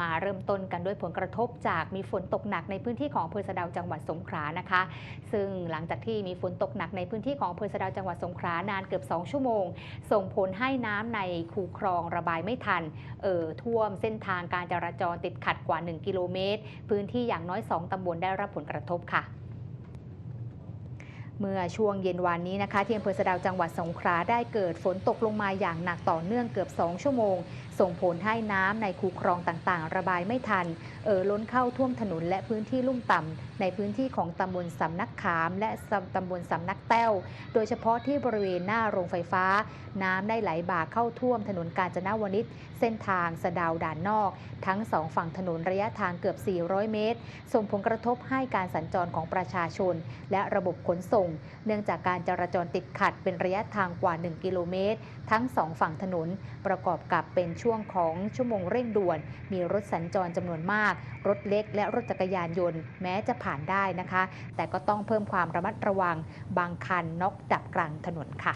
มาเริ่มต้นกันด้วยผลกระทบจากมีฝนตกหนักในพื้นที่ของอำเภอสะดาวจังหวัดสงขลานะคะ ซึ่งหลังจากที่มีฝนตกหนักในพื้นที่ของอำเภอสะดาวจังหวัดสงขลานานเกือบ 2 ชั่วโมง ส่งผลให้น้ำในคูคลองระบายไม่ทันเอ่อท่วมเส้นทางการจราจรติดขัดกว่า 1 กิโลเมตร พื้นที่อย่างน้อย 2ตำบลได้รับผลกระทบค่ะเมื่อช่วงเย็นวานนี้นะคะที่อำเภอสะดาวจังหวัดสงขลาได้เกิดฝนตกลงมาอย่างหนักต่อเนื่องเกือบ 2 ชั่วโมงส่งผลให้น้ำในคูคลองต่างๆ ระบายไม่ทัน เอ่อล้นเข้าท่วมถนนและพื้นที่ลุ่มต่ำในพื้นที่ของตำบลสำนักขาม และตำบลสำนักแต้ว โดยเฉพาะที่บริเวณหน้าโรงไฟฟ้า น้ำได้ไหลบ่าเข้าท่วมถนนกาญจนาวนิชเส้นทางสะดาวด่านนอก ทั้งสองฝั่งถนนระยะทางเกือบ 400 เมตร ส่งผลกระทบให้การสัญจรของประชาชน และระบบขนส่ง เนื่องจากการจราจรติดขัดเป็นระยะทางกว่า 1 กิโลเมตร ทั้งสองฝั่งถนนประกอบกับเป็นชช่วงของชั่วโมงเร่งด่วน มีรถสัญจรจำนวนมาก รถเล็กและรถจักรยานยนต์แม้จะผ่านได้นะคะ แต่ก็ต้องเพิ่มความระมัดระวัง บางคันน็อกดับกลางถนนค่ะ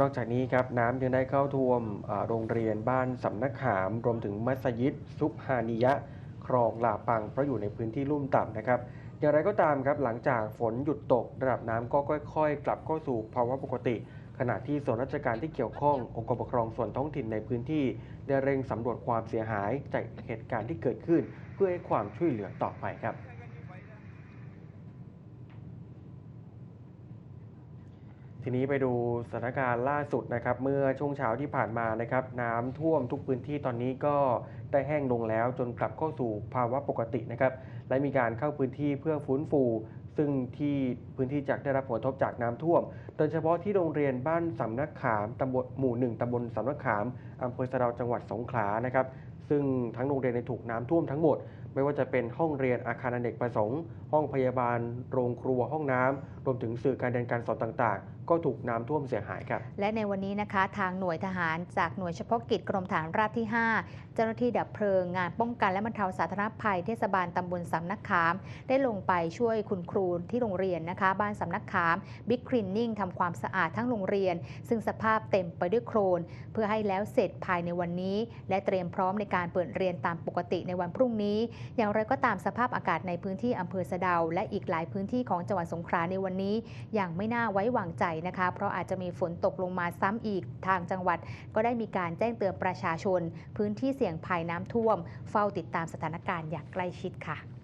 นอกจากนี้ครับน้ำยังได้เข้าท่วมโรงเรียนบ้านสำนักขามรวมถึงมัสยิดซุบฮานิยะ ครองลาปังเพราะอยู่ในพื้นที่ลุ่มต่ำนะครับ อย่างไรก็ตามครับหลังจากฝนหยุดตก ระดับน้ำก็ค่อย ๆ กลับเข้าสู่ภาวะปกติ ขณะที่ส่วนราชการที่เกี่ยวข้ององค์กรปกครองส่วนท้องถิ่นในพื้นที่ ได้เร่งสำรวจความเสียหายจากเหตุการณ์ที่เกิดขึ้น เพื่อให้ความช่วยเหลือต่อไปครับ ทีนี้ไปดูสถานการณ์ล่าสุดนะครับ เมื่อช่วงเช้าที่ผ่านมานะครับ น้ำท่วมทุกพื้นที่ตอนนี้ก็ได้แห้งลงแล้วจนกลับเข้าสู่ภาวะปกตินะครับ และมีการเข้าพื้นที่เพื่อฟื้นฟู ซึ่งที่พื้นที่จากได้รับผลกระทบจากน้ำท่วม โดยเฉพาะที่โรงเรียนบ้านสำนักขามตำบลหมู่หนึ่งตำบลสำนักขามอำเภอสะดาจังหวัดสงขลานะครับ ซึ่งทั้งโรงเรียนในถูกน้ำท่วมทั้งหมด ไม่ว่าจะเป็นห้องเรียนอาคารอเนกประสงค์ ห้องพยาบาล โรงครัวห้องน้ำรวมถึงสื่อการเรียนการสอนต่างๆก็ถูกน้ำท่วมเสียหายครับ และในวันนี้นะคะทางหน่วยทหารจากหน่วยเฉพาะกิจกรมฐานราบที่ 5 เจ้าหน้าที่ดับเพลิงงานป้องกันและบรรเทาสาธารณภัยเทศบาลตำบลสำนักขาม ได้ลงไปช่วยคุณครูที่โรงเรียนนะคะ บ้านสำนักขามบิ๊กคลีนนิ่งทำความสะอาดทั้งโรงเรียน ซึ่งสภาพเต็มไปด้วยโครน เพื่อให้แล้วเสร็จภายในวันนี้ และเตรียมพร้อมในการเปิดเรียนตามปกติในวันพรุ่งนี้ อย่างไรก็ตามสภาพอากาศในพื้นที่อำเภอสะเดา และอีกหลายพื้นที่ของจังหวัดสงขลาในวันนี้อย่างไม่น่าไว้วางใจนะคะ เพราะอาจจะมีฝนตกลงมาซ้ำอีกทางจังหวัด ก็ได้มีการแจ้งเตือนประชาชน พื้นที่เสี่ยงภัยน้ำท่วม เฝ้าติดตามสถานการณ์อย่างใกล้ชิดค่ะ